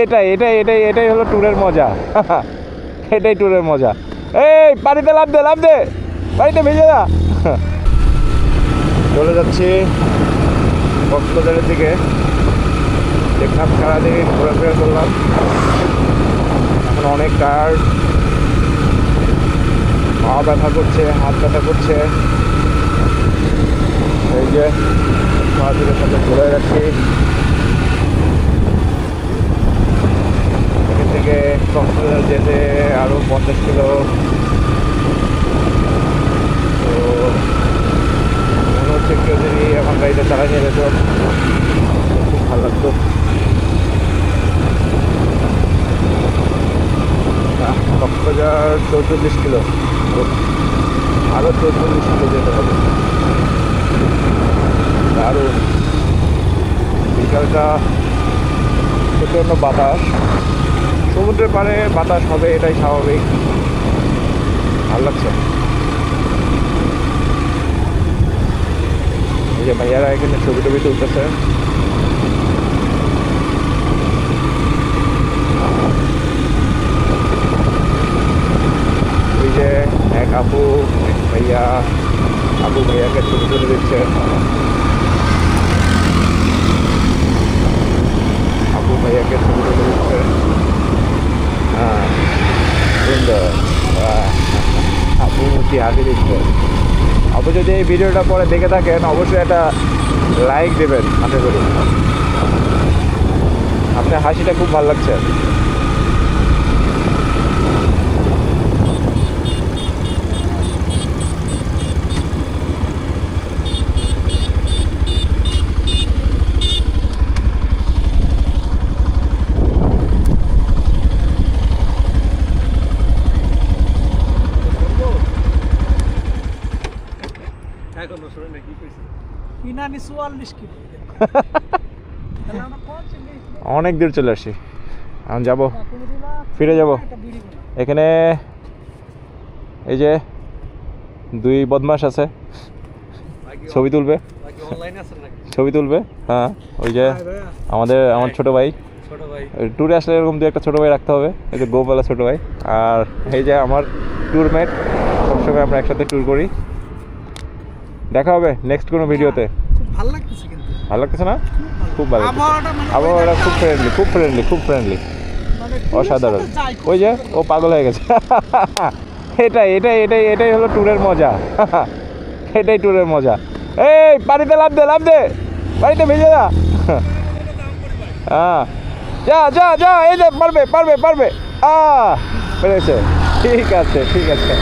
এটাই এটাই এটাই এটাই হলো ট্যুরের মজা। এটাই ট্যুরের মজা। এই পানিতে লাভ দে লাভ দে। পানিতে ভেজে যা চলে যাচ্ছি কক্সবাজারের দিকে। দেখলাম সারাদিন ঘোরাফেরা করলাম। এখন অনেক টায়ার্ড পা ব্যথা করছে, হাত ব্যথা করছে। এই যে মাঝিদের সাথে ঘুরে রাখছি এখান থেকে কক্সবাজার যেতে কিলো। তো মনে হচ্ছে কেউ যদি এখন গাড়িটা চালাই নিয়ে যেত, খুব ভালো লাগতো। কক্সবাজার চৌচল্লিশ কিলো। আরও চৌচল্লিশ কিলো যেতে হবে। দারুণ। বিকালটা প্রচণ্ড বাতাস। সমুদ্রের পাড়ে বাতাস হবে, এটাই স্বাভাবিক। ভালো লাগছে। এই যে ভাইয়ারা এখানে ছবি টবি তুলতেছে। ওই যে এক আপু ভাইয়া, আপু ভাইয়াকে ছবি তুলে দিচ্ছে আপু ভাইয়াকে ছবি তুলে দিচ্ছে হ্যাঁ সুন্দর মুখি হাসি দিচ্ছে আপনি যদি এই ভিডিওটা পরে দেখে থাকেন, অবশ্যই একটা লাইক দেবেন, আশা করি। আপনার হাসিটা খুব ভালো লাগছে ইনানি চুয়াল্লিশ কিলো তাহলে আমরা পৌঁছে গেছি। অনেক দূর চলে আসি এখন যাব। ফিরে যাব। এখানে এই যে দুই বদমাস আছে। ছবি তুলবে। ছবি তুলবে। হ্যাঁ ওই যে আমাদের আমার ছোট ভাই। ছোট ট্যুরে আসলে এরকম দু একটা ছোটো ভাই রাখতে হবে। এই যে গোপালা ছোটো ভাই। আর এই যে আমার ট্যুরমেট সবসময় আমরা একসাথে ট্যুর করি। দেখা হবে নেক্সট কোনো ভিডিওতে ভালো লাগতেছে কিন্তু। ভালো লাগতেছে না? খুব ভালো আবহাওয়াটা মানে খুব ফ্রেন্ডলি খুব ফ্রেন্ডলি খুব ফ্রেন্ডলি মানে অসাধারণ। ওই যে ও পাগল হয়ে গেছে। এটাই এটাই এটাই এটাই হলো ট্যুরের মজা। এটাই ট্যুরের মজা। এই পানিতে লাভ দে লাভ দে। পানিতে ভেজে যা হ্যাঁ। যা যা যা এই যে পারবে পারবে পারবে। আ পেরেছে ঠিক আছে ঠিক আছে।